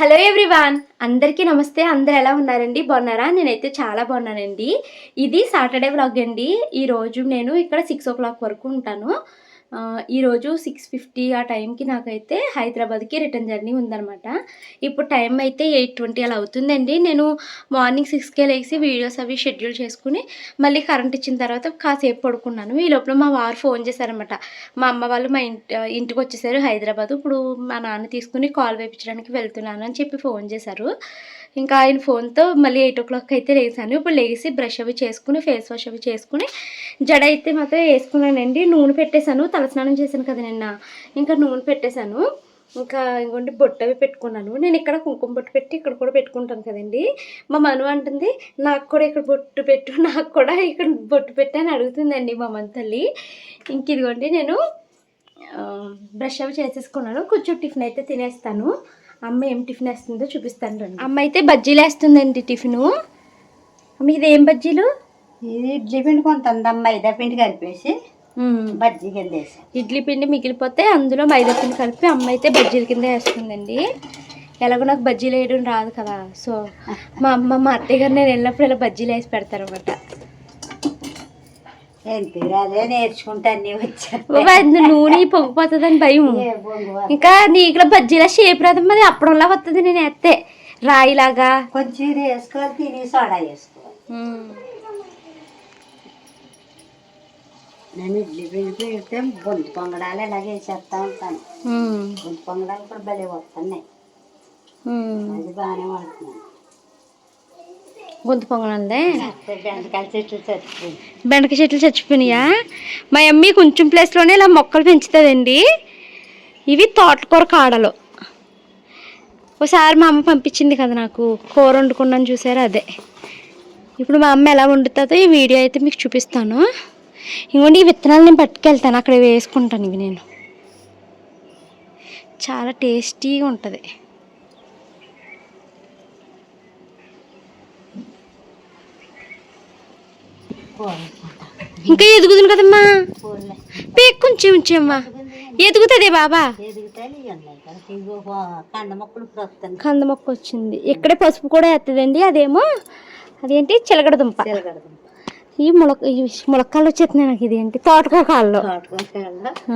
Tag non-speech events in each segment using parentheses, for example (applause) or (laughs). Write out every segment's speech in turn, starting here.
Hello everyone అందరికీ నమస్తే. అందరు ఎలా ఉన్నారండి? బాగున్నారా? నేనైతే చాలా బాగున్నానండి. ఇది సాటర్డే వ్లాగ్ అండి. ఈరోజు నేను ఇక్కడ సిక్స్ ఓ క్లాక్ వరకు ఉంటాను. ఈరోజు సిక్స్ ఫిఫ్టీ ఆ టైంకి నాకైతే హైదరాబాద్కి రిటర్న్ జర్నీ ఉందనమాట ఇప్పుడు టైం అయితే ఎయిట్ ట్వంటీ అలా అవుతుందండి. నేను మార్నింగ్ సిక్స్కే లేచి వీడియోస్ అవి షెడ్యూల్ చేసుకుని మళ్ళీ కరెంట్ ఇచ్చిన తర్వాత కాసేపు పడుకున్నాను. ఈ లోపల మా వారు ఫోన్ చేశారనమాట మా అమ్మ వాళ్ళు మా ఇంటి ఇంటికి వచ్చేసారు హైదరాబాద్. ఇప్పుడు మా నాన్న తీసుకుని కాల్ వేయించడానికి వెళ్తున్నాను అని చెప్పి ఫోన్ చేశారు. ఇంకా ఆయన ఫోన్తో మళ్ళీ ఎయిట్ ఓ క్లాక్ అయితే లేసాను ఇప్పుడు లేచి బ్రష్ అవి చేసుకుని ఫేస్ వాష్ అవి చేసుకుని జడ అయితే మాత్రం వేసుకున్నానండి. నూనె పెట్టేశాను. తలస్నానం చేశాను కదా నిన్న. ఇంకా నూనె పెట్టేశాను. ఇంకా ఇంకోటి బొట్టు అవి పెట్టుకున్నాను. నేను ఇక్కడ కుంకుమ బొట్టు పెట్టి ఇక్కడ కూడా పెట్టుకుంటాను కదండి. మా మను అంటుంది నాకు కూడా ఇక్కడ బొట్టు పెట్టు నాకు కూడా ఇక్కడ బొట్టు పెట్టు అని అడుగుతుందండి మా మన తల్లి. ఇంక ఇదిగోండి నేను బ్రష్ అవి చేసేసుకున్నాను. కొంచెం టిఫిన్ అయితే తినేస్తాను. అమ్మ ఏం టిఫిన్ వేస్తుందో చూపిస్తాను రండి. అమ్మ అయితే బజ్జీలు వేస్తుందండి టిఫిను. అమ్మ ఇది ఏం బజ్జీలు? ఇది ఇడ్లీ పిండి కొంత మైదా పిండి కలిపేసి బజ్జీ కింద వేసి. ఇడ్లీ పిండి మిగిలిపోతే అందులో మైదా పిండి కలిపి అమ్మ అయితే బజ్జీల కింద వేస్తుందండి. ఎలాగో నాకు బజ్జీలు వేయడం రాదు కదా సో మా అమ్మ మా అత్తయ్య గారు నేను వెళ్ళినప్పుడు ఇలా బజ్జీలు వేసి పెడతారు అనమాట ఎందుకు రాదే నేర్చుకుంటా అన్నీ వచ్చా నూనె పొంగిపోతుందని భయం. ఇంకా నీకులో బజ్జీలా షేప్ రాదు మరి అప్పడంలా వస్తుంది నేను ఎత్తే రాయిలాగా. కొంచెం ఇది వేసుకోవాలి తిని సోడా వేసుకోవాలి నేను ఇడ్లీ పిండి పెడితే బొంతు పొంగడాలు ఇలాగే వేసేస్తా ఉంటాను. బొంతు పొంగడాలు కూడా భలే వస్తున్నాయి అది బాగానే వాడుతున్నాను గొంతు పొంగనందే? బెండకాయ చెట్లు చచ్చిపోయినాయా? మా అమ్మి కొంచెం ప్లేస్లోనే ఇలా మొక్కలు పెంచుతుందండి. ఇవి తోటకూర కాడలు. ఒకసారి మా అమ్మ పంపించింది కదా నాకు కూర వండుకున్నాను చూసారు అదే. ఇప్పుడు మా అమ్మ ఎలా వండుతుందో ఈ వీడియో అయితే మీకు చూపిస్తాను. ఇంకోండి ఈ విత్తనాలు నేను పట్టుకెళ్తాను అక్కడ వేసుకుంటాను ఇవి నేను. చాలా టేస్టీగా ఉంటుంది. ఇంకా ఎదుగుతుంది కదమ్మా? పేక్ కొంచెం ఉంచమ్మా ఎదుగుతుంది బాబా. కదా మొక్కలు వస్తాను. మొక్క వచ్చింది. ఇక్కడే పసుపు కూడా వేస్తుందండి అదేమో అదేంటి? చిలకడ దుంప. ఈ ములక ఈ ములక్కాళ్ళు వచ్చేస్తున్నాయి నాకు ఇదేంటి? తోటకూర కాళ్ళు. తోటకూరకాయలు ఆ,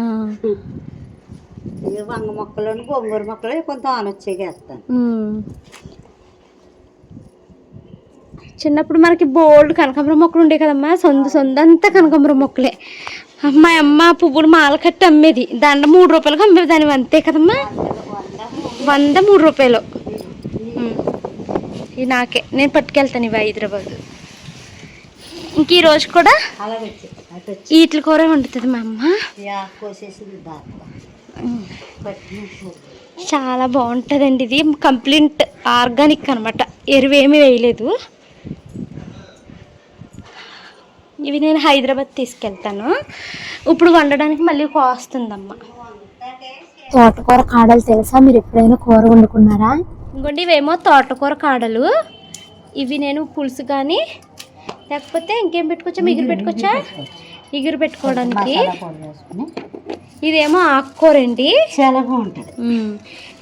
ఇక వంగ మొక్కలను గోంగూర మొక్కలు కొంత ఆనొచ్చేకేస్తాను ఉమ్. చిన్నప్పుడు మనకి బోల్డ్ కనకాంబరం మొక్కలు ఉండే కదమ్మా సొంత సొంత అంతా కనకాంబరం మొక్కలే. అమ్మ అమ్మ పువ్వులు మాల కట్టి అమ్మేది. దండ మూడు రూపాయలకు అమ్మేది దాని అంతే కదమ్మా. వంద మూడు రూపాయలు. ఇది నాకే. నేను పట్టుకెళ్తాను ఇవి హైదరాబాద్. ఇంక ఈ రోజు కూడా ఈట్ల కూర వండుతుంది మా అమ్మ. చాలా బాగుంటుందండి ఇది. కంప్లీట్ ఆర్గానిక్ అనమాట ఎరువేమీ వేయలేదు. ఇవి నేను హైదరాబాద్ తీసుకెళ్తాను. ఇప్పుడు వండడానికి మళ్ళీ వస్తుందమ్మ. తోటకూర కాడలు తెలుసా? మీరు ఎప్పుడైనా కూర వండుకున్నారా? ఇంకోండి ఇవేమో తోటకూర కాడలు. ఇవి నేను పులుసు కానీ లేకపోతే ఇంకేం పెట్టుకోవచ్చా? మిగురు పెట్టుకోవచ్చా? ఇగురు పెట్టుకోవడానికి. మసాలా పొడి వేసుకుని ఇదేమో ఆకుకూర అండి. చాలా బాగుంటుంది.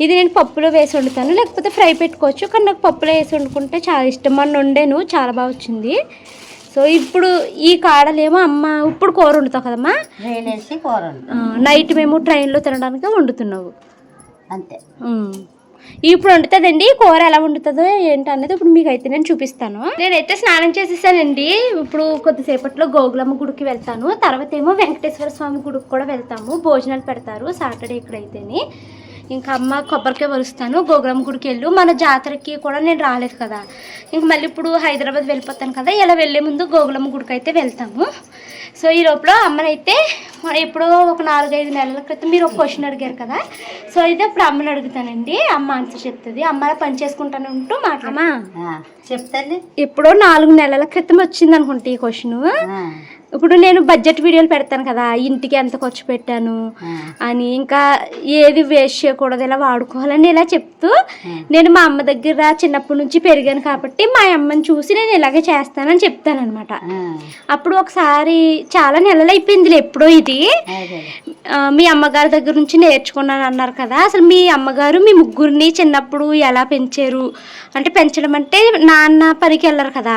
ఇది నేను పప్పులో వేసి వండుతాను. లేకపోతే ఫ్రై పెట్టుకోవచ్చు. కానీ నాకు పప్పులో వేసి వండుకుంటే చాలా ఇష్టం. మొన్న వండాను. చాలా బాగా వచ్చింది. సో ఇప్పుడు ఈ కాడలేమో అమ్మ ఇప్పుడు కూర వండుతావు కదమ్మా? కూర నైట్ మేము ట్రైన్లో తినడానికి వండుతున్నావు. అంతే. ఇప్పుడు వండుతుందండి? కూర ఎలా వండుతుందో ఏంటి అనేది ఇప్పుడు మీకు అయితే నేను చూపిస్తాను. నేనైతే స్నానం చేసేసానండి. ఇప్పుడు కొద్దిసేపట్లో గోగులమ్మ గుడికి వెళ్తాను. తర్వాత ఏమో వెంకటేశ్వర స్వామి గుడికి కూడా వెళ్తాము. భోజనాలు పెడతారు సాటర్డే ఇక్కడైతేని. ఇంకా అమ్మ కొబ్బరికాయ వరుస్తాను గోగులమ్మ గుడికి వెళ్ళు. మన జాతరకి కూడా నేను రాలేదు కదా. ఇంక మళ్ళీ ఇప్పుడు హైదరాబాద్ వెళ్ళిపోతాను కదా. ఇలా వెళ్ళే ముందు గోగులమ్మ గుడికి అయితే వెళ్తాము. సో ఈ లోపల అమ్మనైతే మన ఎప్పుడో ఒక నాలుగైదు నెలల క్రితం మీరు ఒక క్వశ్చన్ అడిగారు కదా. సో అయితే ఇప్పుడు అమ్మని అడుగుతానండి. అమ్మ ఆన్సర్ చెప్తుంది. అమ్మ అలా పని చేసుకుంటాను ఉంటూ మాట్లాడమా ఆ, చెప్తాండి ఎప్పుడో నాలుగు నెలల క్రితం వచ్చింది అనుకుంటా ఈ క్వశ్చన్ ఇప్పుడు నేను బడ్జెట్ వీడియోలు పెడతాను కదా ఇంటికి ఎంత ఖర్చు పెట్టాను అని ఇంకా ఏది వేస్ట్ చేయకూడదు ఇలా వాడుకోవాలని ఇలా చెప్తూ. నేను మా అమ్మ దగ్గర చిన్నప్పటి నుంచి పెరిగాను కాబట్టి మా అమ్మని చూసి నేను ఇలాగే చేస్తానని చెప్తానమాట ఆ, అప్పుడు ఒకసారి చాలా నెలలు అయిపోయింది ఎప్పుడో ఇది. మీ అమ్మగారి దగ్గర నుంచి నేర్చుకున్నాను అన్నారు కదా అసలు మీ అమ్మగారు మీ ముగ్గురిని చిన్నప్పుడు ఎలా పెంచారు? అంటే పెంచడం అంటే నాన్న పనికి వెళ్ళరు కదా.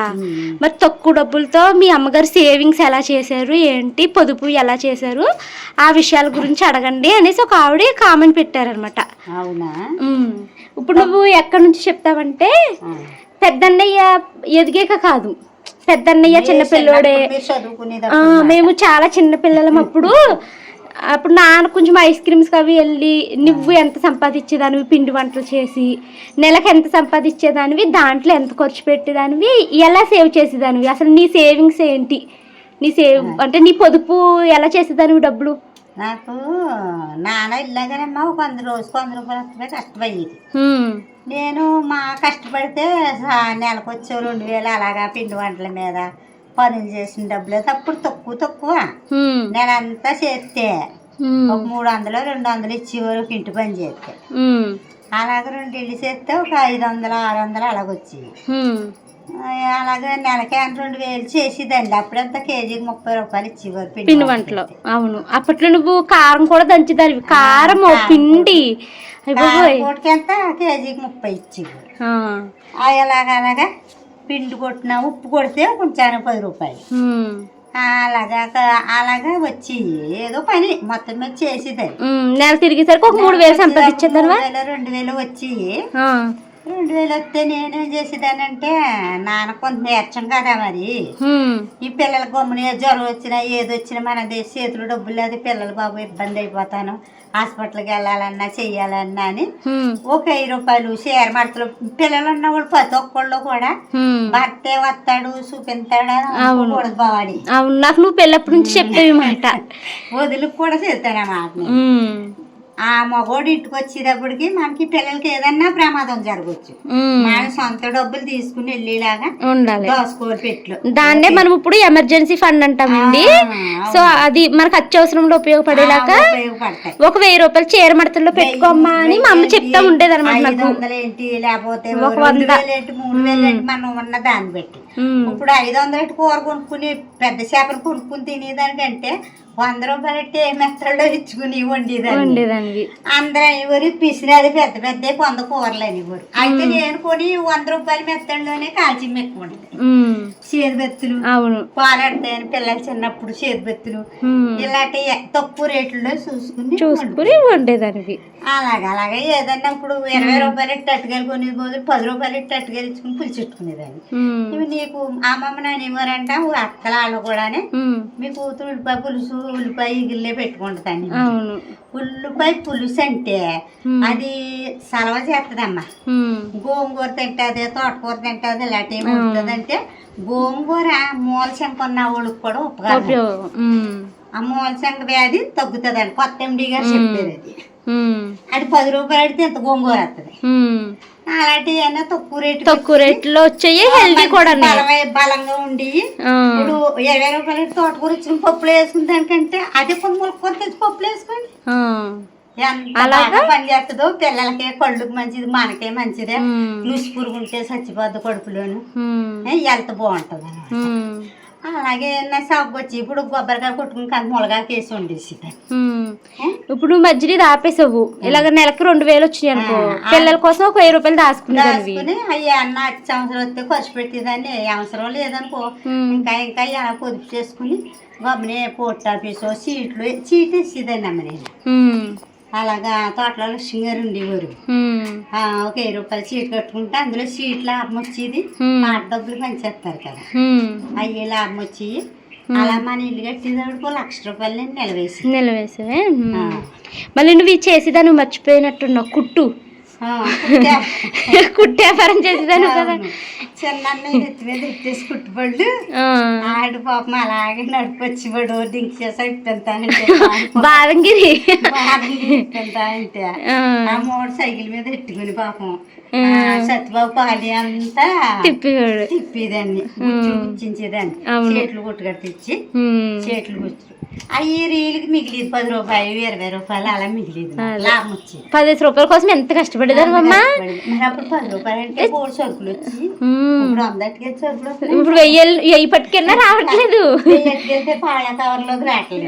మరి తక్కువ డబ్బులతో మీ అమ్మగారు సేవింగ్స్ ఎలా చేశారు? ఏంటి? పొదుపు ఎలా చేశారు? ఆ విషయాల గురించి అడగండి అనేసి ఒక ఆవిడ కామెంట్ పెట్టారనమాట అవునా? ఇప్పుడు నువ్వు ఎక్కడి నుంచి చెప్తావంటే. పెద్దన్నయ్య ఎదిగాక కాదు. పెద్దన్నయ్య చిన్నపిల్లోడే. మేము చాలా చిన్న పిల్లలం అప్పుడు. అప్పుడు నాన్న కొంచెం ఐస్ క్రీమ్స్ అవి వెళ్ళి నువ్వు ఎంత సంపాదించేదానివి? పిండి వంటలు చేసి నెలకు ఎంత సంపాదించేదానివి? దాంట్లో ఎంత ఖర్చు పెట్టేదానివి? ఎలా సేవ్ చేసేదానివి? అసలు నీ సేవింగ్స్ ఏంటి? నీ సేవ్ అంటే నీ పొదుపు ఎలా చేసేదానివి డబ్బులు నాకు నాన్న ఇలాగేనమ్మా ఒక వంద రోజుకి వంద రూపాయలు వస్తే కష్టమయ్యేది హ్మ్. నేను మా కష్టపడితే నెలకు వచ్చే రెండు వేలు అలాగా పిండి వంటల మీద పనులు చేసిన డబ్బులు అప్పుడు తక్కువ తక్కువ. నెలంతా చేస్తే. ఒక మూడు వందలు రెండు వందలు ఇచ్చేవారు ఇంటి పని చేస్తే. అలాగ రెండు ఇల్లు చేస్తే ఒక ఐదు వందలు ఆరు వందలు అలాగొచ్చేవి అలాగే నెలకే అంత రెండు వేలు చేసేదండి. అప్పుడంతా కేజీకి ముప్పై రూపాయలు ఇచ్చేవారు పిండి వంటలు. అవును. అప్పట్లో నువ్వు కారం కూడా దంచేదానివి కారం పిండి. ఎంత? కేజీకి ముప్పై ఇచ్చేవారు. అలాగ అలాగా పిండి కొట్టిన ఉప్పు కొడితే కొంచెం పది రూపాయలు. అలాగా అలాగా వచ్చి ఏదో పని మొత్తం మీద చేసేదాన్ని. నెల తిరిగేసరికి ఒక మూడు వేలు వేలు రెండు వేలు వచ్చి రెండు వేలు వస్తే నేనేం చేసేదానంటే నాన్న కొంత నేర్చం కదా మరి. ఈ పిల్లల గమ్మున జ్వరం వచ్చినా ఏది వచ్చినా మన దేశ చేతులు డబ్బులు లేదు పిల్లలు బాబు ఇబ్బంది అయిపోతాను. హాస్పిటల్కి వెళ్ళాలన్నా చెయ్యాలన్నా అని ఒక వెయ్యి రూపాయలు షేర్ మార్తలు పిల్లలు ఉన్న కూడా ప్రతి ఒక్కళ్ళు కూడా. భర్తే వస్తాడు చూపించాడు. కూడదు బావాడి అవును. నాకు నువ్వు పెళ్ళప్పటి నుంచి చెప్పేవి మాట. వదులుకు కూడా చేస్తాను అన్నమాట నేను. ఆ మగోడు ఇంటికి వచ్చేటప్పటికి మనకి పిల్లలకి ఏదన్నా ప్రమాదం జరగచ్చు. మన సొంత డబ్బులు తీసుకుని వెళ్ళేలాగా ఉండాలి. దోసుకోరు పెట్లు. దాన్నే మనం ఇప్పుడు ఎమర్జెన్సీ ఫండ్ అంటామండి. సో అది మనకు అత్యవసరంలో ఉపయోగపడేలాగా ఒక వెయ్యి రూపాయలు చీర మడతల్లో పెట్టుకోమ్మా అని మా అమ్మ చెప్తా ఉండేది అనమాట నాకు. ఏంటి లేకపోతే ఒక వంద. మూడు వేలు మనం ఉన్న దాన్ని బట్టి. ఉమ్, ఇప్పుడు ఐదు వందలు కూర కొనుక్కుని పెద్ద చేపలు కొనుక్కుని తినేదానికంటే వంద రూపాయలు మెత్తల్లో ఇచ్చుకుని వండేదాన్ని. అందరూ ఎవరు పిసినది పెద్ద పెద్ద కొంద కూరలు అనేవారు. అయితే నేను కొని వంద రూపాయల మెత్తల్లోనే కాల్చి ఉమ్, చేతిబెత్తులు అవును. పాలాడతాయని పిల్లలు చిన్నప్పుడు చేతిబెత్తులు ఇలాంటి తక్కువ రేట్లలో చూసుకుని చూసుకుని ఉండేదానివి అలాగే అలాగే ఏదన్నా ఇప్పుడు ఇరవై రూపాయలు ఇట్టి అట్టుకెళ్ళి కొనే బదులు పది రూపాయలు ఇట్టి అట్టుకెళ్ళి ఇచ్చుకుని పులిచెట్టుకునేదాన్ని ఇవి నీకు అమ్మమ్మ నానేమోరంట అక్కల వాళ్ళు కూడానే. మీ కూతురు పులుసు ఉల్లిపాయ ఇగిల్లే పెట్టుకుంటుందండి అవును. ఉల్లిపాయ పులుసు అంటే అది సలవ చేస్తుందమ్మా గోంగూర తింటుంది తోటకూర తింటుంది ఇలాంటి ఉంటుంది అంటే గోంగూర మూలశంక ఉన్న వాళ్ళకి కూడా ఉపకారం. ఆ మూలశంక వ్యాధి తగ్గుతుందండి. కొత్త ఎండి గారు చెప్పేది అది. అది పది రూపాయలు అడిగితే ఇంత గోంగూర వస్తుంది. అలాంటివి అయినా తక్కువ రేటు తక్కువ రేట్లో వచ్చాయి హెల్దీ కూడా బలమై బలంగా ఉండి ఇప్పుడు ఇరవై రూపాయలు తోటకూర ఇచ్చిన పప్పులు వేసుకుని దానికంటే అదే కొన్ని ములకూర తెచ్చి పప్పులు వేసుకోండి. ఎంత బాగా పని చేస్తుందో పిల్లలకే కళ్ళుకి మంచిది మనకే మంచిదే. లూసి పురుగు ఉంటే చచ్చిపోద్ది కడుపులోను. హెల్త్ బాగుంటుంది. అలాగే నా సబ్బు వచ్చి ఇప్పుడు కొబ్బరికాయ కొట్టుకుని కానీ ములగా కేసి వండేసి ఉమ్. ఇప్పుడు నువ్వు మధ్యలో ఇది ఆపేసావు ఇలాగ నెలకి రెండు వేలు వచ్చినాయి అనుకో. పిల్లల కోసం ఒక వెయ్యి రూపాయలు దాచుకునేదానివి దాచుకుని అయ్యి అన్న అతి సంవత్సరం వస్తే ఖర్చు పెట్టేదాన్ని ఏ అవసరం లేదనుకో. ఇంకా ఇంకా అలా పొదుపు చేసుకుని గమ్మనే పోస్ట్ ఆఫీసు సీట్లు చీట్ ఇచ్చేదాన్ని అమ్మ నేను. అలాగా తోటలో లక్ష్మి గారు ఉండేవారు ఒక వెయ్యి రూపాయలు చీట్ కట్టుకుంటే అందులో చీట్ లాభం వచ్చేది. మాట డబ్బులు పంచేస్తారు కదా. అయ్యి లాభం వచ్చి అలా మన ఇల్లు కట్టేటప్పుడు లక్ష రూపాయలు నేను నిలవేసి నిలవేసావే. మళ్ళీ నువ్వు ఇది చేసేదా నువ్వు మర్చిపోయినట్టున్నావు. కుట్టు. ఆ, కుట్టే. కుట్టు వ్యాపారం చేసేదాను కదా. చిన్న నెత్తి మీద ఎత్తేసి కుట్టుబళ్ళు. ఆడు పాపం అలాగే నడిపొచ్చి పడు డింక్ చేసా ఇప్పెంతానంటే (laughs) బాదంగిరి ఇప్పెంతానంటే ఆ. మూడు సైకిల్ మీద ఎట్టుకుని పాపం సత్యబాబు పాలి అంతా తిప్పివాడు తిప్పేదాన్ని గుచ్చి గుచ్చించేదాన్ని. చేతులు కొట్టుకట్టించి. చేతులు గుచ్చు అవి రీలుకి మిగిలిది పది రూపాయలు ఇరవై రూపాయలు అలా మిగిలిది. లాభం వచ్చేది. పదిహేను రూపాయల కోసం ఎంత కష్టపడేదాను అమ్మా? మరి అప్పుడు పది రూపాయలు అంటే మూడు సరుకులు వచ్చి. ఇప్పుడు అందరికి సరుకులు వస్తున్నాయి. ఇప్పుడు వెయ్యి వెయ్యి పట్టుకెళ్ళినా రావట్లేదు. ఎట్టుకెళ్తే పాల కవర్లోకి రావట్లేదు.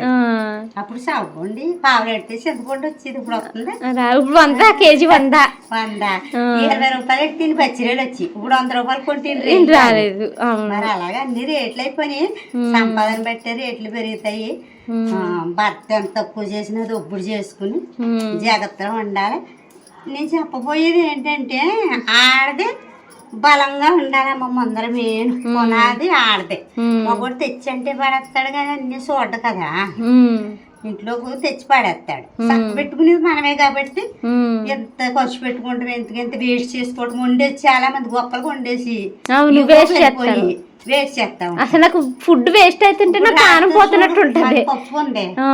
అప్పుడు సాగుండి పావులు పెడితే చింతపండు వచ్చేది ఇప్పుడు వస్తుంది? ఇప్పుడు వంద కేజీ వంద. వంద. ఇరవై రూపాయలు తిని పచ్చిరేలు వచ్చి ఇప్పుడు వంద రూపాయలు కొట్టి ఏం రాలేదు. మరి అలాగే అన్ని రేట్లు అయిపోయినాయి. సంపాదన బట్టే రేట్లు పెరుగుతాయి. భర్త ఎంత తక్కువ చేసినా దొప్పుడు చేసుకుని. జాగ్రత్తగా ఉండాలి. నేను చెప్పబోయేది ఏంటంటే ఆడది బలంగా ఉండాలమ్మ ముందర మెయిన్ పునాది ఆడదే. ఉమ్. మగోడు తెచ్చి అంటే పడేస్తాడు కానీ అన్ని చూడ్డ కదా. ఉమ్. ఇంట్లోకి తెచ్చి పడేస్తాడు. పెట్టుకునేది మనమే కాబట్టి. ఎంత ఖర్చు పెట్టుకుంటాం ఎంత ఎంత వేస్ట్ చేసుకోవటం వండేసి చాలా మంది గొప్పలు వండేసి వేస్ట్ వేస్ట్ చేస్తాం అసలు నాకు ఫుడ్ వేస్ట్ అవుతుంటే నా ప్రాణం పోతున్నట్టు ఉంటది. పప్పు ఉంది. ఆ.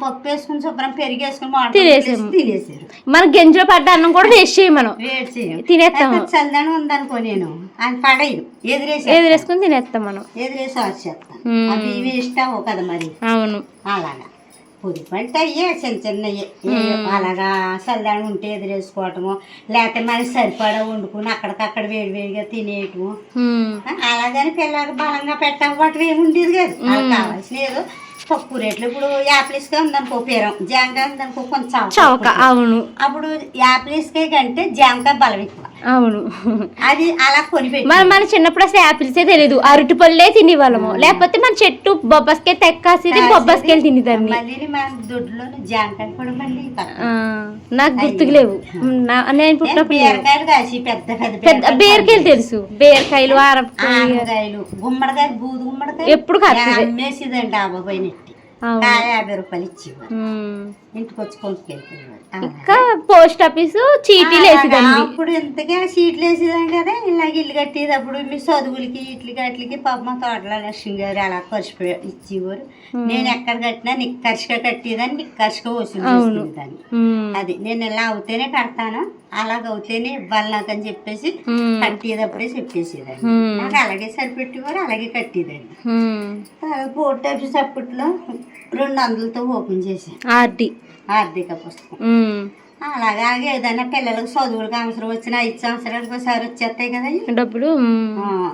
పప్పు వేసుకుని శుభ్రం పెరిగి వేసుకుని తినేసాము. తినేసారు మన గింజలో పడ్డ అన్నం కూడా వేస్ట్ చేయం మనం. వేడి చేయం. తినేస్తాము అయితే చల్లని ఉందనుకో నేను అది పడేయను. ఎదిరేసి ఎదురేసుకుని తినేస్తాం మనం. ఎదిరేసి వచ్చేస్తాను మ్మ్. అవి ఇవి ఇష్టం కదా మరి. అవును. అలాగా. పొడి పంట అయ్యే చిన్న చిన్నయ్యే ఏ- అలాగా చల్లని ఉంటే ఎదిరేసుకోవటము లేకపోతే మరి సరిపడా వండుకుని అక్కడికక్కడ వేడి వేడిగా తినేయటము అలాగని పిల్లలకు బలంగా పెట్టకపోవటం ఏమి ఉండేది కాదు. కావాల్సిన ఏదో తక్కువ రేట్లు. ఇప్పుడు యాపిల్స్గా ఉందనుకో పేరం. జాంకాయ ఉందనుకో కొంచెం చౌక. అవును. అప్పుడు యాపిల్స్కే కంటే జాంకాయ బలం ఎక్కువ. అవును. అది అలా కొనిపెట్టి మన మన చిన్నప్పుడు అసలు యాపిల్సే తెలియదు అరటి పళ్ళే తినేవాళ్ళము. లేకపోతే మన చెట్టు బొబ్బస్కాయ తెక్కాసేది బొబ్బస్కాయలు తినేదాన్ని. మళ్ళీ మన దొడ్లోనే జాంకాయలు కూడా మళ్ళీ. ఆ, నాకు గుర్తుకు లేవు. నేను పుట్టినప్పుడు పెద్ద బీరకాయలు తెలుసు. బీరకాయలు ఆరపకాయ ఆనకాయలు గుమ్మడికాయ బూదు గుమ్మడికాయ. ఎప్పుడు కాస్తుంది అమ్మేసిదండి అవును కాయ యాభై రూపాయలు ఇచ్చేవారు. ఉమ్. ఇంటికి వచ్చి కొనుక్కెళ్ళిపోయేవారు. ఇంకా పోస్ట్ ఆఫీస్ చీటీలు వేసేదండి అప్పుడు ఇంతగా సీట్లు వేసేదాం కదా ఇలాగ ఇల్లు కట్టేది. అప్పుడు మీ చదువులకి ఇట్లకి అట్లకి పాప మా తోటలో లక్ష్మి గారు అలా ఖర్చు ఇచ్చేవారు. నేను ఎక్కడ కట్టినా నిక్కర్షగా కట్టేదాన్ని నిక్కర్షగా వసూలు చేసుకునేదాన్ని. అది నేను ఇలా అవుతేనే కడతాను. అలాగ అవుతేనే ఇవ్వాలి నాకు అని చెప్పేసి ఉమ్. కట్టేటప్పుడే చెప్పేసేదాన్ని. నాకు అలాగే సరిపెట్టేవారు అలాగే కట్టేదాన్ని. పోర్ట్ ఆఫీస్ అప్పట్లో రెండు వందలతో ఓపెన్ చేశాను ఆర్డి ఆర్థిక పుస్తకం. అలాగే ఏదైనా పిల్లలకు చదువులకు అవసరం వచ్చిన ఐదు సంవత్సరాలకు ఒకసారి వచ్చేస్తాయి కదా. డబ్బులు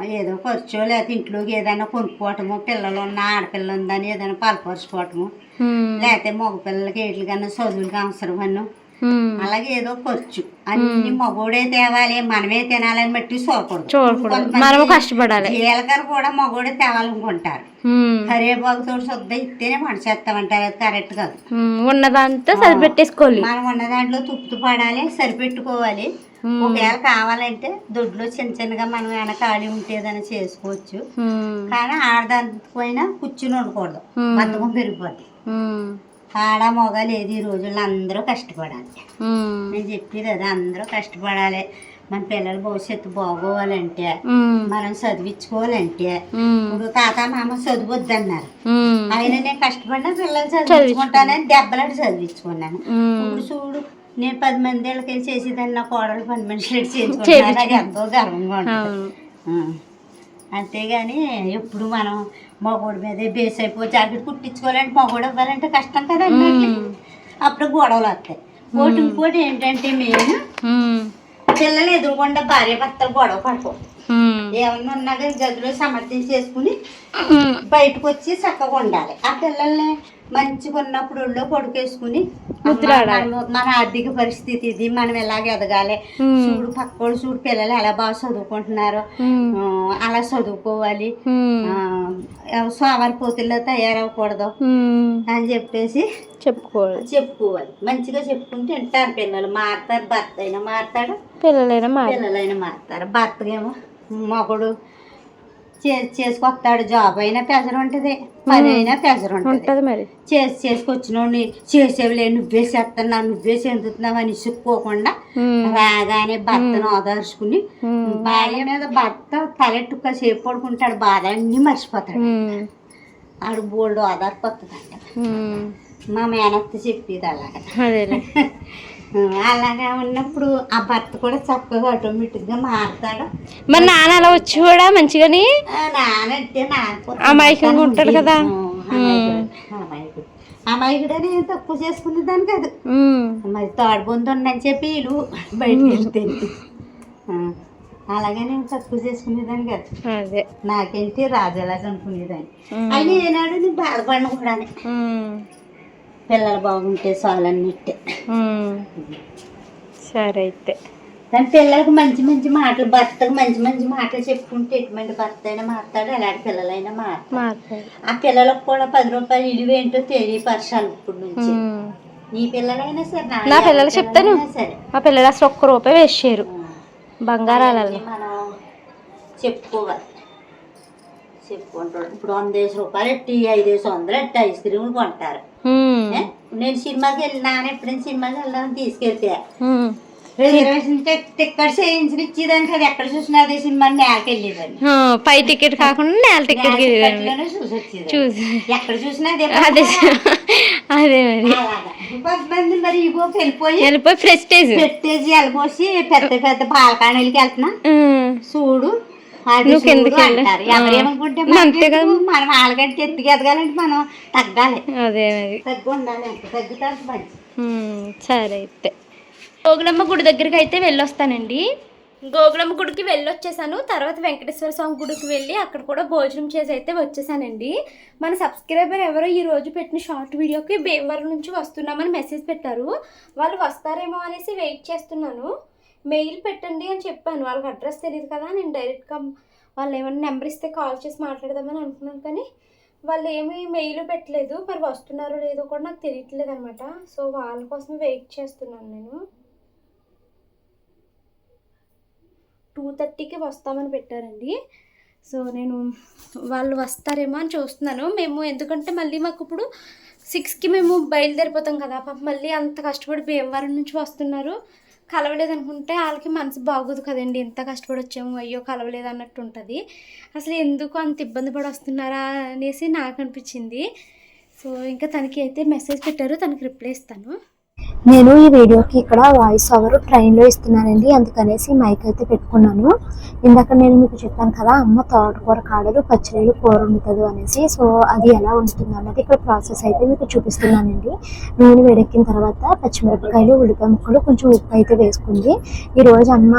ఏదో ఖర్చు లేకపోతే ఇంట్లోకి ఏదైనా కొనుక్కోవటము పిల్లలు ఉన్న ఆడపిల్ల ఉందని ఏదైనా పలపరుచుకోవటము. లేకపోతే మగ పిల్లలకి ఎట్లకన్నా చదువులకి అవసరం అన్ను. అలాగే ఏదో ఖర్చు అన్ని మగోడే తేవాలి మనమే తినాలని బట్టి చూడకూడదు. కష్టపడాలి. జీలకర్ర కూడా మగోడే తేవాలనుకుంటారు. ఉమ్. కరివేపాకుతో శుద్ధ ఇస్తేనే మన చేస్తామంటారు. అది కరెక్ట్ కాదు. ఉన్నదంతా సరిపెట్టేసుకోవాలి. మనం ఉన్న దాంట్లో తుప్పు పడాలి సరిపెట్టుకోవాలి. ఒకవేళ కావాలంటే దొడ్లో చిన్న చిన్నగా మనం ఏమైనా ఖాళీ ఉంటే ఏదైనా చేసుకోవచ్చు. కానీ ఆడదానిపోయినా కూర్చుని ఉండకూడదు. బద్ధకం పెరిగిపోద్ది. ఉమ్. ఆడ మొగ లేదు ఈ రోజుల్లో అందరూ కష్టపడాలి. నేను చెప్పేది అదే అందరూ కష్టపడాలి మన పిల్లల భవిష్యత్తు బాగోవాలంటే. మనం చదివించుకోవాలంటే. ఇప్పుడు తాత మామ చదువద్దన్నారు. అయినా నేను కష్టపడినా పిల్లలు చదివించుకుంటానని దెబ్బలాంటి చదివించుకున్నాను. ఇప్పుడు చూడు నేను పది మంది వెళ్ళి చేసేదాన్ని నా కోడలు పని మనిషి చేసుకుంటాను నాకు ఎంతో గర్వంగా ఉంటుంది. అంతేగాని ఎప్పుడు మనం మగోడి మీదే బేస్ అయిపో జాకెట్ కుట్టించుకోవాలంటే మగోడు ఇవ్వాలంటే కష్టం కదా అప్పుడు గొడవలు వస్తాయి ఒకటి ఇంకోటి ఏంటంటే మేము. పిల్లలు ఎదురుకుండా భార్య భర్తలు గొడవ ఉమ్. ఏమన్నా ఉన్నా కానీ గదిలో సమర్థించి చేసుకుని ఉమ్. బయటకు వచ్చి చక్కగా ఉండాలి ఆ పిల్లల్ని మంచిగా ఉన్నప్పుడు ఒళ్ళో పడుకేసుకుని. మన- ఆర్థిక పరిస్థితి ఇది మనం ఎలాగ ఎదగాలి. చూడు పక్కోడు చూడు పిల్లలు ఎలా బాగా చదువుకుంటున్నారు అలా చదువుకోవాలి ఉమ్. ఆ, సోమరిపోతుల్లో తయారవ్వకూడదు. అని చెప్పేసి చెప్పుకోవాలి చెప్పుకోవాలి మంచిగా చెప్పుకుంటే వింటారు పిల్లలు మారుతారు భర్త అయినా మారుతాడు పిల్లలైనా పిల్లలైనా మారుతారు భర్తకేమో మగడు చేసుకొస్తాడు. జాబ్ అయినా ప్రెజర్ ఉంటుంది. పని అయినా ప్రెజర్ ఉంటుంది. మరి. చేసి చేసుకొచ్చినోడిని చేసేవిలే. నువ్వే చేస్తున్నా నువ్వే చెందుతున్నావు అని ఇసుక్కోకుండా రాగానే భర్తను ఓదార్చుకుని ఉమ్, భార్య మీద భర్త తలెట్టుక సేపు పడుకుంటాడు. బాధ అన్నీ మర్చిపోతాడు ఆడు బోల్డ్ ఉమ్, మా మేనత్త చెప్పేది అలాగా. (laughs) అలాగా ఉన్నప్పుడు ఆ భర్త కూడా చక్కగా ఆటోమేటిక్గా మారుతాడు. మరి నాన్న అలా వచ్చి కూడా మంచిగాని నానంటే నాన్న అమాయకంగా ఉంటాడు కదా. అమాయకుడు అమాయకుడని తక్కువ చేసుకునేదాన్ని కాదు. ఉమ్, మరి తాడుబొందు ఉందని చెప్పి వీళ్ళు బయటికి వెళ్తే అలాగే నేను తక్కువ చేసుకునేదాన్ని కాదు. అదే. నాకేంటి రాజాలాగా అనుకునేదాన్ని. అయినా ఏనాడు నేను బాధపడిన కూడా పిల్లలు బాగుంటే చాలన్నట్టే. సరే అయితే కానీ పిల్లలకు మంచి మంచి మాటలు భర్తకు మంచి మంచి మాటలు చెప్పుకుంటే ఎటువంటి భర్త అయినా మారుతాడు ఎలాంటి పిల్లలైనా మారుతాడు. ఆ పిల్లలకు కూడా పది రూపాయలు ఇల్లు ఏంటో తెలియపరచాలి ఇప్పుడు నుంచి. నీ పిల్లలైనా సరే నా పిల్లలు చెప్తాను. సరే. మా పిల్లలు అసలు ఒక్క రూపాయి వేసారు బంగారాలు అవన్నీ మనం చెప్పుకోవాలి. చెప్పుకుంటాడు. ఇప్పుడు వందేసి రూపాయలు ఎట్టి ఐదేసి వందలు ఎట్టి ఐస్ క్రీములు కొంటారు? నేను సినిమాకి వెళ్ళినాను ఎప్పుడైనా సినిమాకి వెళ్దామని తీసుకెళ్తే. రిజర్వేషన్ టికెట్ చేయించి ఇచ్చేదాన్ని కదా ఎక్కడ చూసినా అదే సినిమా నేలకి వెళ్ళేదాన్ని. పై టికెట్ కాకుండా నేల టికెట్ చూసి ఎక్కడ చూసినా అదే అదే అదే మరి. కొంతమంది మరి ఇగో వెళ్ళిపోయి వెళ్ళిపోయి ప్రెస్టేజ్ పెట్టేసి వెళ్ళబోసి పెద్ద పెద్ద పాలకాణీలకి వెళ్తున్నా. చూడు అది నువ్వు కిందకి ఎవరేమనుకుంటే అంతే కదా. మనం వాళ్ళకంటే ఎత్తుకు ఎదగాలంటే మనం. తగ్గాలి. అదే తగ్గు ఉండాలి మంచి సరే అయితే. గోగులమ్మ గుడి దగ్గరికి అయితే వెళ్ళొస్తానండి. గోగులమ్మ గుడికి వెళ్ళొచ్చేసాను. తర్వాత వెంకటేశ్వర స్వామి గుడికి వెళ్ళి అక్కడ కూడా భోజనం చేసి అయితే వచ్చేసానండి. మన సబ్స్క్రైబర్ ఎవరో ఈ రోజు పెట్టిన షార్ట్ వీడియోకి భీమవరం నుంచి వస్తున్నామని మెసేజ్ పెట్టారు. వాళ్ళు వస్తారేమో అనేసి వెయిట్ చేస్తున్నాను. మెయిల్ పెట్టండి అని చెప్పాను. వాళ్ళకి అడ్రస్ తెలియదు కదా నేను డైరెక్ట్గా వాళ్ళు ఏమైనా నెంబర్ ఇస్తే కాల్ చేసి మాట్లాడదామని అనుకున్నాను. కానీ వాళ్ళు ఏమీ మెయిల్ పెట్టలేదు. మరి వస్తున్నారో లేదో కూడా నాకు తెలియట్లేదు అనమాట సో వాళ్ళ కోసం వెయిట్ చేస్తున్నాను నేను. టూ థర్టీకి వస్తామని పెట్టారండి. సో నేను వాళ్ళు వస్తారేమో అని చూస్తున్నాను. మేము ఎందుకంటే మళ్ళీ మాకు ఇప్పుడు సిక్స్కి మేము బయలుదేరిపోతాం కదా. పాపం మళ్ళీ అంత కష్టపడి భీమవరం నుంచి వస్తున్నారు. కలవలేదు అనుకుంటే వాళ్ళకి మనసు బాగోదు కదండి. ఎంత కష్టపడి వచ్చాము అయ్యో కలవలేదు అన్నట్టు ఉంటుంది. అసలు ఎందుకు అంత ఇబ్బంది పడి వస్తున్నారా అనేసి నాకు అనిపించింది. సో ఇంకా తనకి అయితే మెసేజ్ పెట్టారు తనకి రిప్లై ఇస్తాను. నేను ఈ వీడియోకి ఇక్కడ వాయిస్ ఓవర్ ట్రైన్లో ఇస్తున్నానండి. అందుకనేసి మైక్ అయితే పెట్టుకున్నాను. ఇందాక నేను మీకు చెప్పాను కదా అమ్మ తోటకూర కాడలు పచ్చళ్ళు కూర ఉంటుంది అనేసి. సో అది ఎలా ఉంటుంది అన్నది ఇక్కడ ప్రాసెస్ అయితే మీకు చూపిస్తున్నానండి. నూనె వేడెక్కిన తర్వాత పచ్చిమిరపకాయలు ఉల్లిపాయ ముక్కలు కొంచెం ఉప్పు అయితే వేసుకుంది ఈరోజు అమ్మ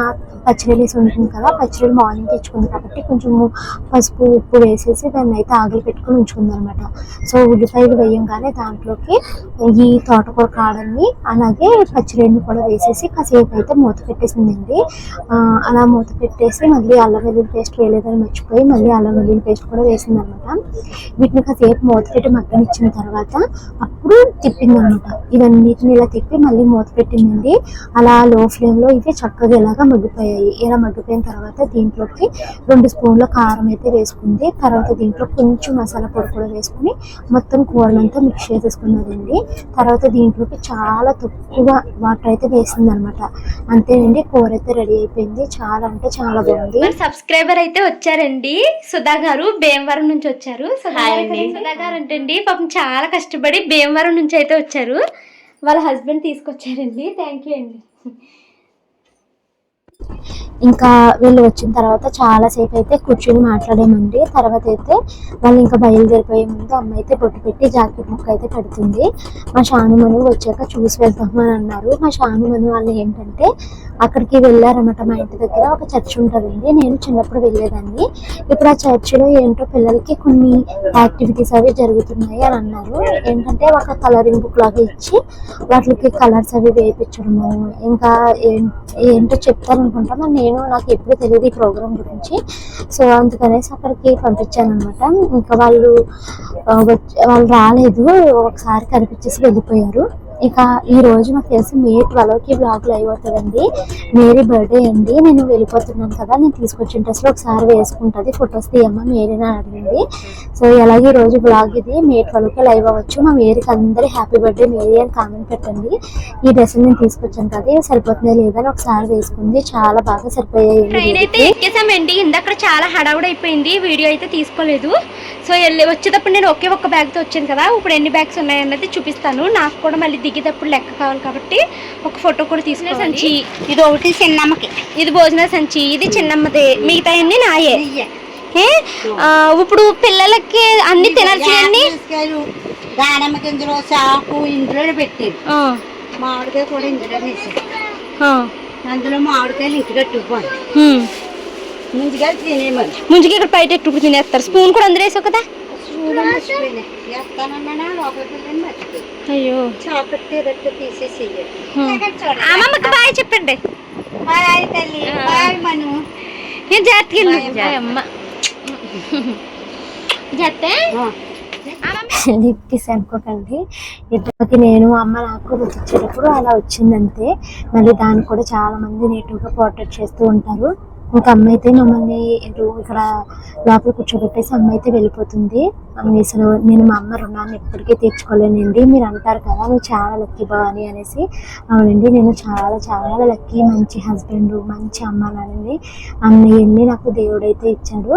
పచ్చడి వేసి ఉంటుంది కదా పచ్చడి మార్నింగ్ తెచ్చుకుంది కాబట్టి కొంచెం పసుపు ఉప్పు వేసేసి దాన్ని అయితే ఆగలి పెట్టుకుని ఉంచుకుంది అనమాట సో ఉల్లిపాయలు వేయంగానే దాంట్లోకి ఈ తోటకూర కాడల్ని అలాగే పచ్చిరెండు కూడా వేసేసి కాసేపు అయితే మూత పెట్టేసిందండి. అలా మూత పెట్టేసి మళ్ళీ అల్లం వెల్లుల్లి పేస్ట్ వేయలేదని మర్చిపోయి మళ్ళీ అల్లం వెల్లుల్లి పేస్ట్ కూడా వేసింది అనమాట వీటిని కాసేపు మూత పెట్టి మగ్గనిచ్చిన తర్వాత అప్పుడు తిప్పింది అనమాట ఇవన్నిటిని ఇలా తిప్పి మళ్ళీ మూత పెట్టిందండి. అలా లో ఫ్లేమ్లో ఇవి చక్కగా ఇలాగా మగ్గిపోయాయి. ఇలా మగ్గిపోయిన తర్వాత దీంట్లోకి రెండు స్పూన్ల కారం అయితే వేసుకుంది. తర్వాత దీంట్లో కొంచెం మసాలా పొడి కూడా వేసుకుని మొత్తం కూరలంతా మిక్స్ చేసేసుకున్నదండి తర్వాత దీంట్లోకి చాలా తక్కువ వాటర్ అయితే వేసింది అనమాట అంతేనండి కూర అయితే రెడీ అయిపోయింది. చాలా అంటే చాలా బాగుంది. మన సబ్స్క్రైబర్ అయితే వచ్చారండి. సుధా గారు భీమవరం నుంచి వచ్చారు. సుధా గారు అంటండి పాపం చాలా కష్టపడి భీమవరం నుంచి అయితే వచ్చారు. వాళ్ళ హస్బెండ్ తీసుకొచ్చారండి. థ్యాంక్ యూ అండి. ఇంకా వీళ్ళు వచ్చిన తర్వాత చాలా సేపు అయితే కూర్చొని మాట్లాడామండి. తర్వాత అయితే వాళ్ళు ఇంకా బయలుదేరిపోయే ముందు అమ్మ అయితే బొట్టు పెట్టి జాకెట్ ముక్క అయితే పెడుతుంది. మా షానుమను వచ్చాక చూసి వెళ్తాము అని అన్నారు. మా షానుమను వాళ్ళు ఏంటంటే అక్కడికి వెళ్ళారన్నమాట మా ఇంటి దగ్గర. ఒక చర్చ్ ఉంటుందండి. నేను చిన్నప్పుడు వెళ్ళేదాన్ని. ఇప్పుడు ఆ చర్చిలో ఏంటో పిల్లలకి కొన్ని యాక్టివిటీస్ అవి జరుగుతున్నాయి అని అన్నారు. ఏంటంటే ఒక కలరింగ్ బుక్ లాగా ఇచ్చి వాటికి కలర్స్ అవి వేయించడము ఇంకా ఏంటో చెప్తారు అనుకుంటాను. నేను నాకు ఎప్పుడు తెలియదు ఈ ప్రోగ్రామ్ గురించి. సో అందుకనేసి అక్కడికి పంపించాను అనమాట ఇంకా వాళ్ళు వాళ్ళు రాలేదు. ఒకసారి కనిపించేసి వెళ్ళిపోయారు. ఇక ఈ రోజు నాకు కేసు మే ట్వెల్వ్కి బ్లాగ్ లైవ్ అవుతుందండి మేరీ బర్త్డే అండి. నేను వెళ్ళిపోతున్నాను కదా నేను తీసుకొచ్చిన డ్రెస్లో ఒకసారి వేసుకుంటుంది. ఫొటోస్ తీయమ్మ మేరీని అడిగింది. సో ఎలాగే ఈ రోజు బ్లాగ్ ఇది. మే ట్వెల్వ్కి లైవ్ అవ్వచ్చు. మా మేరీకి అందరూ హ్యాపీ బర్త్డే మేరీ అని కామెంట్ పెట్టండి. ఈ డ్రెస్ నేను తీసుకొచ్చాను కదా ఇవి సరిపోతుందా లేదా అని ఒకసారి వేసుకుంది. చాలా బాగా సరిపోయాయి. ట్రైన్ అయితే ఎక్కేసామండి. ఇందక్కడ చాలా హడావుడైపోయింది. అయిపోయింది వీడియో అయితే తీసుకోలేదు. సో వెళ్ళి వచ్చేటప్పుడు నేను ఒకే ఒక్క బ్యాగ్తో వచ్చాను కదా ఇప్పుడు ఎన్ని బ్యాగ్స్ ఉన్నాయన్నది చూపిస్తాను. నాకు కూడా మళ్ళీ దిగేటప్పుడు లెక్క కావాలి కాబట్టి ఒక ఫోటో కూడా తీసుకునే సంచి. ఇది ఒకటి చిన్నమ్మకి. ఇది భోజన సంచి ఇది చిన్నమ్మది. మిగతా అన్ని నాయే. ఇప్పుడు పిల్లలకి అన్ని తినాల్సినవన్నీ యాపిల్స్కాయలు, దానిమ్మ గింజలు చాకు ఇందులో పెట్టారు ఆ, మామిడికాయ కూడా వేసారు ఆ, అందులో మామిడికాయలు ఇంటి ముందుకి ఇక్కడ బయట ఎక్కువ తినేస్తారు? స్పూన్ కూడా అందరూ వేసావు కదా? అయ్యో. అమ్మమ్మకి బాయ్ చెప్పండి. ఏం జాగ్రత్తగా జాగ్రత్త. లిప్కిస్ అనుకోకండి ఇద్దరికి నేను అమ్మ నాకు రుచి ఇచ్చేటప్పుడు అలా వచ్చిందంతే. మళ్ళీ దాన్ని కూడా చాలా మంది నేటివ్గా పోర్ట్రేట్ చేస్తూ ఉంటారు. ఇంకా అమ్మ అయితే మమ్మల్ని ఇక్కడ లోపల కూర్చోబెట్టేసి అమ్మ అయితే వెళ్ళిపోతుంది అసలు నేను మా అమ్మ రుణాన్ని ఎప్పటికీ తీర్చుకోలేనండి. మీరు అంటారు కదా నువ్వు చాలా లక్కీ భవాని అనేసి. అవునండి నేను చాలా చాలా లక్కీ మంచి హస్బెండ్ మంచి అమ్మ నాన్నని అన్నయ్యని నాకు దేవుడైతే ఇచ్చాడు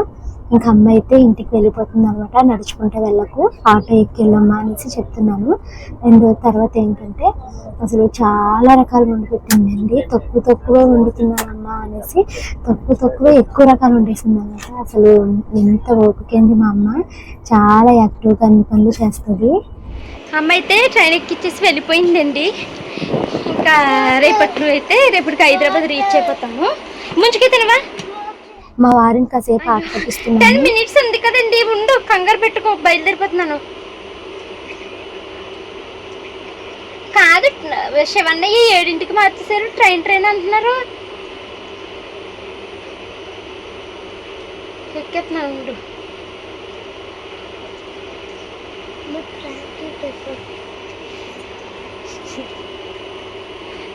ఇంకా అమ్మ అయితే ఇంటికి వెళ్ళిపోతుంది అనమాట నడుచుకుంటే వెళ్ళకు. ఆటో ఎక్కి వెళ్ళమ్మా అనేసి చెప్తున్నాను. అండ్ తర్వాత ఏంటంటే అసలు చాలా రకాలు వండి పెట్టిందండి. తక్కువ తక్కువ వండుతున్నానమ్మా అనేసి తక్కువ తక్కువ ఎక్కువ రకాలు వండేసింది అనమాట అసలు ఎంత ఓపికంది మా అమ్మ. చాలా యాక్టివ్గా అన్ని పనులు చేస్తుంది. అమ్మ అయితే ట్రైన్ ఎక్కిచ్చేసి వెళ్ళిపోయిందండి. ఇంకా రేపటి అయితే రేపటికి హైదరాబాద్ రీచ్ అయిపోతాము. ముంచుకే తినవా? మా వారిని కాసేపు ఆట టెన్ మినిట్స్ ఉంది కదండి ఉండు కంగారు పెట్టుకో బయలుదేరిపోతున్నాను. కాదు శివన్నయ్య ఏడింటికి మార్చేశారు ట్రైన్ ట్రైన్ అంటున్నారు. ఎక్కేస్తున్నాను ఉండు.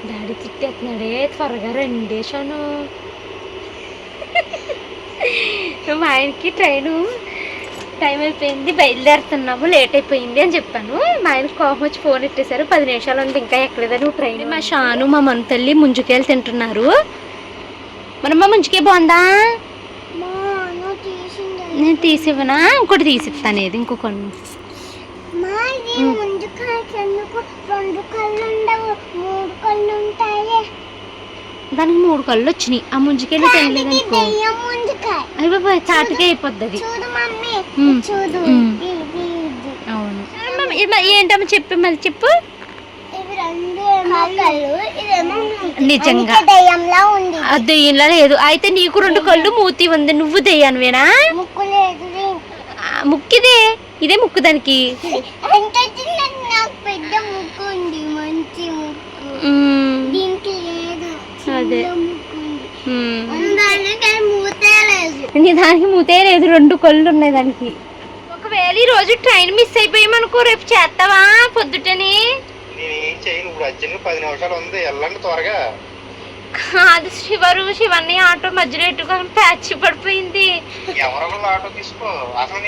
డాడీ తిట్టేస్తున్నాడే త్వరగా రెండేశాను. మా ఆయనకి ట్రైను టైం అయిపోయింది బయలుదేరుతున్నాము లేట్ అయిపోయింది అని చెప్పాను. మా ఆయన కోపం వచ్చి ఫోన్ ఇట్టేశారు పది నిమిషాలు ఉంది ఇంకా ఎక్కలేదని ట్రైన్ మా షాను మా మన తల్లి ముంజుకేలు తింటున్నారు. మనమ్మ ముంజుకే బాగుందా? నేను తీసివ్వనా? ఇంకోటి తీసిస్తాను ఏది ఇంకొక ముందు కాకెందుకు రెండు కళ్ళు ఉండవు మూడు కళ్ళు ఉంటాయి? దానికి మూడు కళ్ళు వచ్చినాయి. ఆ ముంజుకెళ్ళి తినలేదు అనుకో దెయ్యం ముందుకాయ అయ్యి బాబాయ్ చాటుకే అయిపోద్ది అవును. ఏంటమ్మా చెప్పు మళ్ళీ చెప్పు. నిజంగా. దెయ్యంలా ఉంది. అది దెయ్యంలా లేదు. అయితే నీకు రెండు కళ్ళు మూతి ఉంది. నువ్వు దెయ్యానువేనా? ముక్కు లేదు ఆ, ముక్కిదే. ఇదే ముక్కు దానికి. అంటే చిన్నది నాకు పెద్ద ముక్కు ఉంది. మంచి ముక్కు. అదే. దానికి మూతే లేదు. నీ దానికి మూతే లేదు రెండు కళ్ళు ఉన్నాయి దానికి. ఒకవేళ ఈ రోజు ట్రైన్ మిస్ అయిపోయామనుకో రేపు చేస్తావా పొద్దుటని? నేనేం చేయను ఇప్పుడు అర్జెంట్ పది నిమిషాలు ఉంది వెళ్ళండి త్వరగా. కాదు శివరు శివన్ని ఆటో మధ్యలో ఎటుగా ప్యాచ్ పడిపోయింది. ఎవరో ఒకళ్ళు ఆటో తీసుకో. అసలు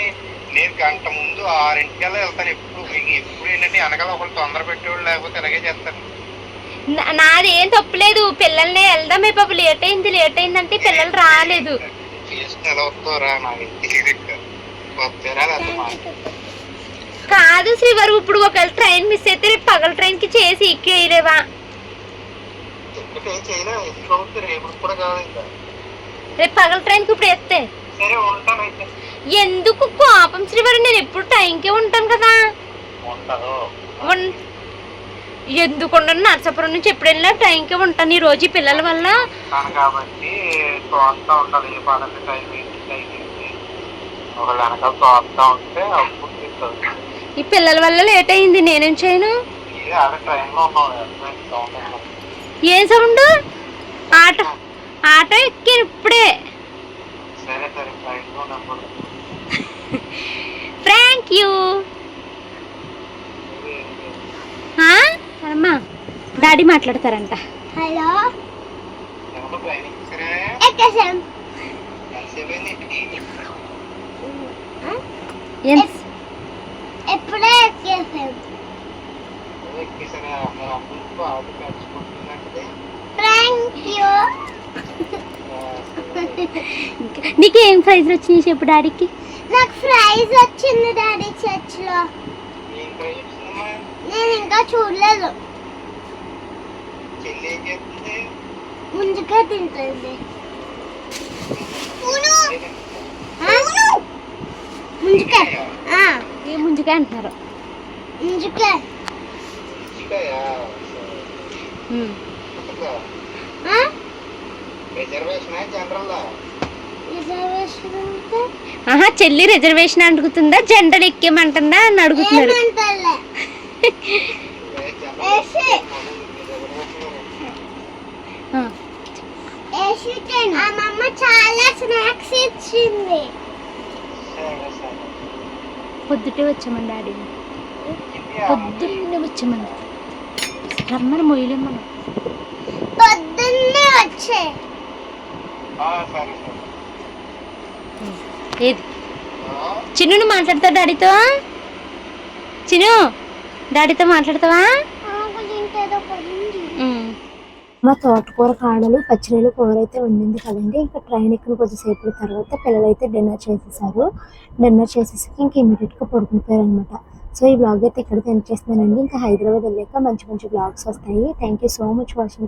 నేను గంట ముందు ఆరింటికల్లా వెళ్తాను ఎప్పుడు. ఎప్పుడు ఏంటంటే వెనకాల ఒకళ్ళు తొందర పెట్టేవాళ్ళు లేకపోతే ఇలాగే చేస్తాను నాది ఏం తప్పులేదు పిల్లల్ని వెళ్దామే పాప లేట్ అయింది లేట్ అయిందంటే పిల్లలు రాలేదు. కాదు శ్రీవారు ఇప్పుడు ఒకవేళ ట్రైన్ మిస్ అయితే రేపు పగల ట్రైన్కి చేసి ఎక్కేయలేవా? రేపు పగల ట్రైన్కి ఇప్పుడు అయితే. ఎందుకు కోపం శ్రీవారు? నేను ఎప్పుడు టైంకే ఉంటాను కదా. ఉంటాను ఉన్- ఎందుకు ఉండను నరసాపురం నుంచి ఎప్పుడు వెళ్ళినా టైంకే ఉంటాను ఈ రోజు ఈ పిల్లల వల్ల? కాబట్టి తోస్తా ఉండాలి. ఏ పదంటే టైం ఏంటి? టైం ఏంటి? ఒకళ్ళు వెనకాల తోస్తా ఉంటే అప్పుడు ఈ పిల్లల వల్ల లేట్ అయింది. నేనేం చేయను. ఏం సౌండ్ ఆటో ఆటో ఎక్కాను ఇప్పుడే. థ్యాంక్ యూ అమ్మా డాడీ మాట్లాడతారంట. హలో. ఎప్పుడే ఎక్కేసాం. నీకు ఏం ప్రైజ్ వచ్చినాయి చెప్పు డాడీకి? నాకు ప్రైజ్ వచ్చింది డాడీ చర్చ్లో ఏం ట్రై చేస్తుందమ్మా నేను ఇంకా చూడలేదు. ముందుకే తింటుంది. ముందుకే. ఆ, ఏ ముందుగా అంటున్నారు. ముందుకే. చికాయా ఉమ్. ఆ? Reservation general? రిజర్వేషన్ అంటే? ఆహా చెల్లి రిజర్వేషన్ అడుగుతుందా? జెండర్ ఎక్కేమంటుందా అని అడుగుతున్నారు. అమ్మమ్మ చాలా స్నాక్స్ ఇచ్చింది పొద్దుటే వచ్చామని డాడీ. పొద్దున్నే వచ్చామని రమ్మని మొయ్యలేమని పొద్దున్నే వచ్చే. సరే సరే. ఏది? చిన్ను మాట్లాడతావు డాడీతో? చిన్ను? డాడీతో మాట్లాడతావా. మా తోటకూర కాడలు పచ్చిరొయ్యలు కూర అయితే ఉండింది కదండి. ఇంకా ట్రైన్ ఎక్కిన కొద్దిసేపు తర్వాత పిల్లలు అయితే డిన్నర్ చేసేసారు. డిన్నర్ చేసేసి ఇంకా ఇమీడియట్గా పడుకుంటారు అనమాట సో ఈ బ్లాగ్ అయితే ఇక్కడ ఎండ్ చేస్తున్నానండి. ఇంకా హైదరాబాద్ వెళ్ళాక మంచి మంచి బ్లాగ్స్ వస్తాయి. Thank you so much watching